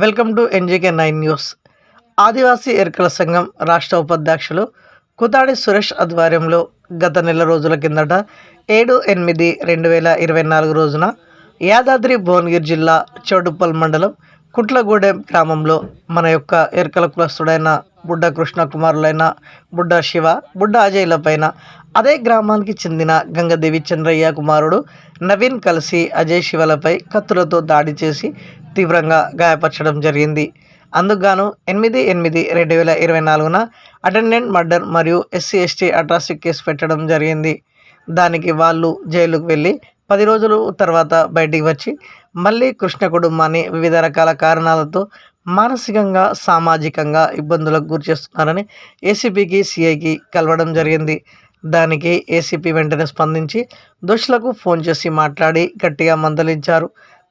Welcome to NJK nine news. Adivasi Erukala సంఘం రాష్ట్ర ఉపాధ్యక్షులు కుతాడి సురేష్ ఆధ్వర్యంలో గత నెల రోజుల కిందట ఏడు ఎనిమిది రెండు వేల ఇరవై నాలుగు రోజున యాదాద్రి భువనగిరి జిల్లా చౌడుప్పల్ మండలం కుట్లగూడెం గ్రామంలో మన యొక్క ఎరుకల కులస్తుడైన బుడ్డ కృష్ణ కుమారులైన బుడ్డ శివ బుడ్డ అజయ్ల పైన అదే గ్రామానికి చెందిన గంగదేవి చంద్రయ్య కుమారుడు నవీన్ కలిసి అజయ్ శివలపై కత్తులతో దాడి చేసి తీవ్రంగా గాయపరచడం జరిగింది. అందుకుగాను ఎనిమిది ఎనిమిది రెండు వేల ఇరవై నాలుగున అటెండెంట్ మర్డర్ మరియు ఎస్సీ ఎస్టీ అట్రాసిటీ కేసు పెట్టడం జరిగింది. దానికి వాళ్ళు జైలుకు వెళ్ళి పది రోజులు తర్వాత బయటికి వచ్చి మళ్ళీ కృష్ణ కుటుంబాన్ని వివిధ రకాల కారణాలతో మానసికంగా సామాజికంగా ఇబ్బందులకు గురి చేస్తున్నారని ఏసీపీకి సిఐకి కలవడం జరిగింది. దానికి ఏసీపీ వెంటనే స్పందించి దోషులకు ఫోన్ చేసి మాట్లాడి గట్టిగా మందలించారు.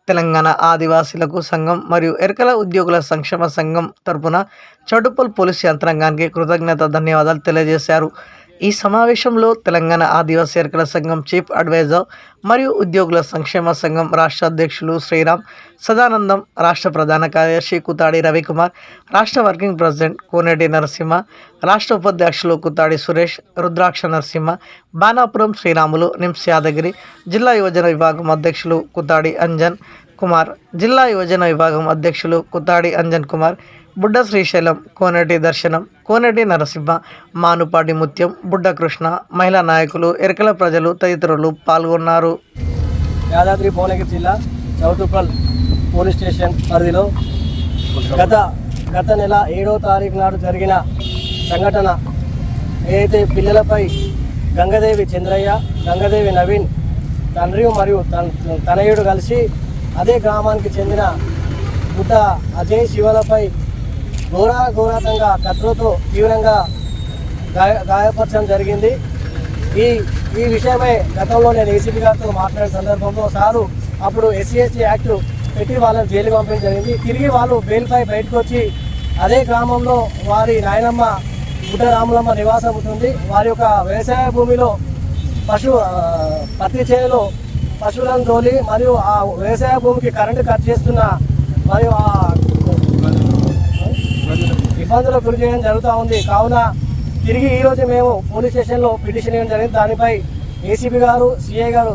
తెలంగాణ ఆదివాసీలకు సంఘం మరియు ఎరకల ఉద్యోగుల సంక్షేమ సంఘం తరపున చౌటుప్పల్ పోలీస్ యంత్రాంగానికి కృతజ్ఞత ధన్యవాదాలు తెలియజేశారు. ఈ సమావేశంలో తెలంగాణ ఆదివాసీ ఎరకల సంఘం చీఫ్ అడ్వైజర్ మరియు ఉద్యోగుల సంక్షేమ సంఘం రాష్ట్ర అధ్యక్షులు శ్రీరామ్ సదానందం రాష్ట్ర ప్రధాన కార్యదర్శి కుతాడి రవికుమార్ రాష్ట్ర వర్కింగ్ ప్రెసిడెంట్ కోనేటి నరసింహ రాష్ట్ర ఉపాధ్యక్షులు కుతాడి సురేష్ రుద్రాక్ష నరసింహ బాణాపురం శ్రీరాములు నిమ్స్ యాదగిరి జిల్లా యువజన విభాగం అధ్యక్షులు కుతాడి అంజన్ కుమార్ జిల్లా యువజన విభాగం అధ్యక్షులు కుతాడి అంజన్ కుమార్ బుడ్డ శ్రీశైలం కోనటి దర్శనం కోనేటి నరసింహ మానుపాటి ముత్యం బుడ్డ కృష్ణ మహిళా నాయకులు ఎరకల ప్రజలు తదితరులు పాల్గొన్నారు. యాదాద్రి భువనగిరి జిల్లా చౌటుప్పల్ పోలీస్ స్టేషన్ పరిధిలో గత గత నెల ఏడో తారీఖు నాడు జరిగిన సంఘటన ఏదైతే పిల్లలపై గంగదేవి చంద్రయ్య గంగదేవి నవీన్ తండ్రి మరియు తన- తనయుడు కలిసి అదే గ్రామానికి చెందిన బుట్ట అజయ్ శివలపై ఘోర ఘోరాతంగా కత్తులతో తీవ్రంగా గాయ గాయపరచడం జరిగింది. ఈ ఈ విషయమై గతంలో నేను ఏసీపీ గారితో మాట్లాడిన సందర్భంలో సారు అప్పుడు ఎస్సీ ఎస్టీ యాక్ట్ పెట్టి వాళ్ళని జైలు పంపించడం జరిగింది. తిరిగి వాళ్ళు బెయిల్పై బయటకు వచ్చి అదే గ్రామంలో వారి నాయనమ్మ బుడ్డ రాములమ్మ నివాసం ఉంటుంది. వారి యొక్క వ్యవసాయ భూమిలో పశు పత్తి చేనులో పశువులను తోలి మరియు ఆ వ్యవసాయ భూమికి కరెంటు కట్ చేస్తున్న మరియు ఆ ఇబ్బందులకు గురి చేయడం జరుగుతూ ఉంది. కావున తిరిగి ఈ రోజు మేము పోలీస్ స్టేషన్లో పిటిషన్ ఇవ్వడం జరిగింది. దానిపై ఏసీబీ గారు సిఐ గారు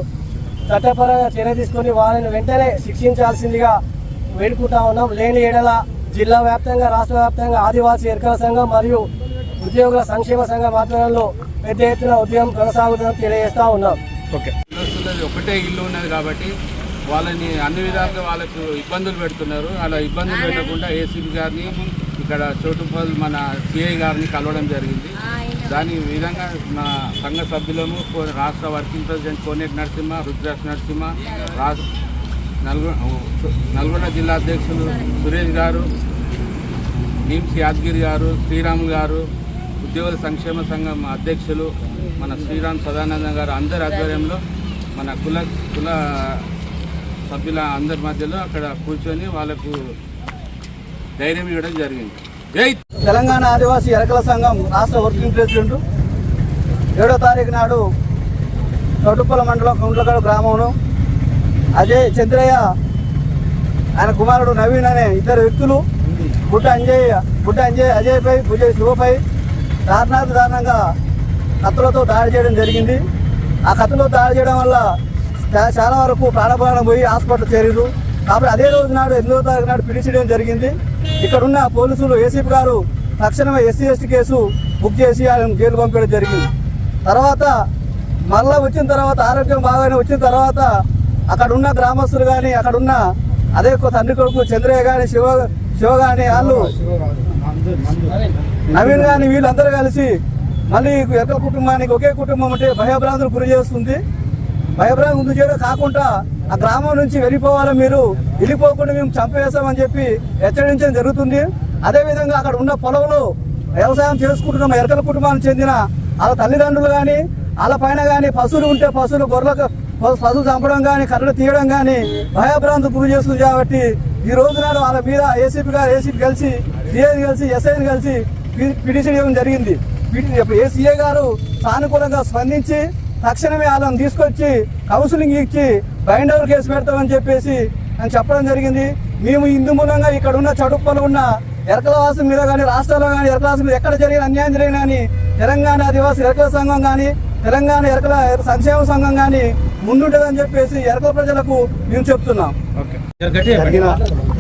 చట్టపరంగా చర్య తీసుకొని వారిని వెంటనే శిక్షించాల్సిందిగా వేడుకుంటా ఉన్నాం. లేని ఏడల జిల్లా వ్యాప్తంగా రాష్ట్ర వ్యాప్తంగా ఆదివాసీ ఎరకల సంఘం మరియు ఉద్యోగుల సంక్షేమ సంఘం ఆధ్వర్యంలో పెద్ద ఎత్తున ఉద్యమం కొనసాగుతుందని తెలియజేస్తా ఉన్నాం. ఇల్లు ఒకటే ఇల్లు ఉన్నది కాబట్టి వాళ్ళని అన్ని విధాలుగా వాళ్ళకు ఇబ్బందులు పెడుతున్నారు. అలా ఇబ్బందులు పెట్టకుండా ఏసీబీ గారిని ఇక్కడ చోటుపల్ మన సిఐ గారిని కలవడం జరిగింది. దాని విధంగా నా సంఘ సభ్యులము కో- రాష్ట్ర వర్కింగ్ ప్రెసిడెంట్ కోనేటి నరసింహ రుద్రాక్ష నరసింహ రాష్ట్ర నల్గొండ నల్గొండ జిల్లా అధ్యక్షులు సురేష్ గారు నీమ్స్ యాదగిరి గారు శ్రీరాములు గారు ఉద్యోగుల సంక్షేమ సంఘం అధ్యక్షులు మన శ్రీరామ్ సదానంద గారు అందరి ఆధ్వర్యంలో మన కుల కుల సభ్యుల అందరి మధ్యలో అక్కడ కూర్చొని వాళ్ళకు ధైర్యం ఇవ్వడం జరిగింది. జై తెలంగాణ ఆదివాసీ ఎరకల సంఘం రాష్ట్ర వర్కింగ్ ప్రెసిడెంట్. ఏడో తారీఖు నాడు చౌటుప్పల మండలం కుంట్లగడ గ్రామంలో అజయ్ చంద్రయ్య ఆయన కుమారుడు నవీన్ అనే ఇద్దరు వ్యక్తులు బుట్ట అంజయ్య బుట్ట అంజయ్ అజయ్పై భుజయ్ శివపై దారుణాతి దారుణంగా కత్తులతో దాడి చేయడం జరిగింది. ఆ కత్తులతో దాడి చేయడం వల్ల చాలా వరకు ప్రాణపాలన పోయి హాస్పిటల్ చేరిరు కాబట్టి అదే రోజు నాడు ఎనిమిదో తారీఖు నాడు పిలిచడం జరిగింది. ఇక్కడున్న పోలీసులు ఏసీపీ గారు తక్షణమే ఎస్సీ ఎస్టీ కేసు బుక్ చేసి ఆయన జైలు పంపించడం జరిగింది. తర్వాత మళ్ళా వచ్చిన తర్వాత ఆరోగ్యం బాగానే వచ్చిన తర్వాత అక్కడ ఉన్న గ్రామస్తులు కానీ అక్కడ ఉన్న అదే తండ్రి కొడుకు చంద్రయ్య కానీ శివ శివ కానీ వాళ్ళు నవీన్ కానీ వీళ్ళందరూ కలిసి మళ్ళీ ఎక్కడ కుటుంబానికి ఒకే కుటుంబం అంటే భయభ్రాంతులు గురి చేస్తుంది. భయభ్రాంతి గురి చేయడం కాకుండా ఆ గ్రామం నుంచి వెళ్ళిపోవాలి మీరు? వెళ్ళిపోకుండా మేము చంపేస్తామని చెప్పి హెచ్చరించడం జరుగుతుంది. అదేవిధంగా అక్కడ ఉన్న పొలంలో వ్యవసాయం చేసుకుంటున్న ఎరకల కుటుంబానికి చెందిన వాళ్ళ తల్లిదండ్రులు కానీ వాళ్ళ పైన కానీ పశువులు ఉంటే పశువులు గొర్రెలకు పశు- పశువులు చంపడం కానీ కర్రలు తీయడం కానీ భయభ్రాంతి గురి చేస్తుంది కాబట్టి ఈ రోజు నాడు వాళ్ళ మీద ఏసీపీ గారు ఏసీపీ కలిసి సిఐని కలిసి ఎస్ఐని కలిసి పి- పిటిషన్ ఇవ్వడం జరిగింది. ఏసీఏ గారు సానుకూలంగా స్పందించి తక్షణమే వాళ్ళని తీసుకొచ్చి కౌన్సిలింగ్ ఇచ్చి బైండ్ ఓవర్ కేసు పెడతామని చెప్పేసి అని చెప్పడం జరిగింది. మేము ఇందు మూలంగా ఇక్కడ ఉన్న చడుప్పలు ఉన్న ఎరకల వాసం మీద కానీ రాష్ట్రాల్లో కానీ ఎరకల వాసం మీద ఎక్కడ జరిగిన అన్యాయం జరిగిన కానీ తెలంగాణ ఆదివాసీ ఎరకల సంఘం కానీ తెలంగాణ ఎరకల సంక్షేమ సంఘం కానీ ముందుంటుందని చెప్పేసి ఎరకల ప్రజలకు మేము చెప్తున్నాం. జరిగిన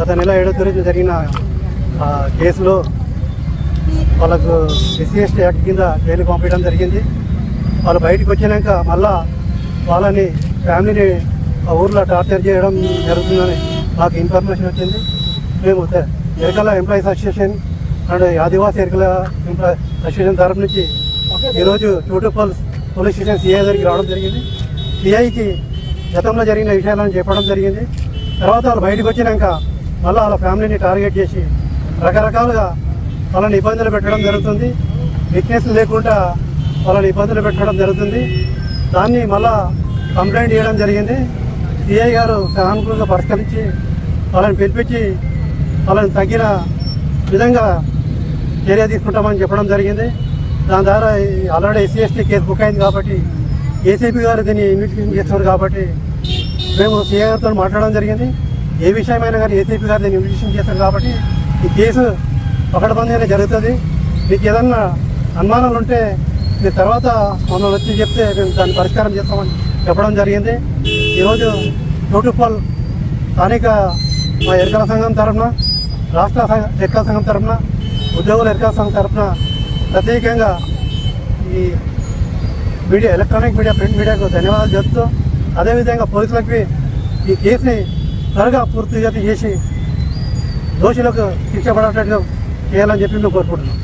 గత నెల ఏడో తేదీ జరిగిన కేసులో వాళ్ళకు ఎస్సీ ఎస్టీ యాక్ట్ కింద జైలు పంపించడం జరిగింది. వాళ్ళు బయటకు వచ్చినాక మళ్ళా వాళ్ళని ఫ్యామిలీని ఆ ఊర్లో టార్చర్ చేయడం జరుగుతుందని నాకు ఇన్ఫర్మేషన్ వచ్చింది. మేము Erukala employees association and Adivasi Erukala employee association తరఫు నుంచి ఈరోజు చూటుపల్ పోలీస్ స్టేషన్ సిఐ దగ్గరికి రావడం జరిగింది. సిఐకి గతంలో జరిగిన విషయాలను చెప్పడం జరిగింది. తర్వాత వాళ్ళు బయటకు వచ్చినాక మళ్ళీ వాళ్ళ ఫ్యామిలీని టార్గెట్ చేసి రకరకాలుగా వాళ్ళని ఇబ్బందులు పెట్టడం జరుగుతుంది. విట్నెస్ లేకుండా వాళ్ళని ఇబ్బందులు పెట్టడం జరుగుతుంది. దాన్ని మళ్ళా కంప్లైంట్ చేయడం జరిగింది. సిఐ గారు సానుకూలంగా పరిష్కరించి వాళ్ళని పిలిపించి వాళ్ళని తగ్గిన విధంగా చర్య తీసుకుంటామని చెప్పడం జరిగింది. దాని ద్వారా ఈ already SC ST case book అయింది కాబట్టి ఏసీపీ గారు దీన్ని ఇన్వెస్టిగేషన్ చేస్తున్నారు కాబట్టి మేము సీఏ గారితో మాట్లాడడం జరిగింది. ఏ విషయమైనా కానీ ఏసీపీ గారు దీన్ని ఇన్వెస్టిగేషన్ చేస్తారు కాబట్టి ఈ కేసు పకడ్బందీనే జరుగుతుంది మీకు ఏదన్నా అనుమానాలు ఉంటే మీరు తర్వాత మమ్మల్ని వచ్చి చెప్తే మేము దాన్ని పరిష్కారం చేస్తామని చెప్పడం జరిగింది. ఈరోజు టోటుపాల్ స్థానిక మా ఎరకల సంఘం తరఫున రాష్ట్ర సంఘ ఎరకల సంఘం తరఫున ఉద్యోగుల ఎరకల సంఘం తరఫున ప్రత్యేకంగా ఈ మీడియా ఎలక్ట్రానిక్ మీడియా ప్రింట్ మీడియాకు ధన్యవాదాలు చెప్తూ అదేవిధంగా పోలీసులకి ఈ కేసుని త్వరగా పూర్తిగా చేసి దోషులకు శిక్ష పడేటట్టు చేయాలని చెప్పి మేము కోరుకుంటున్నాం.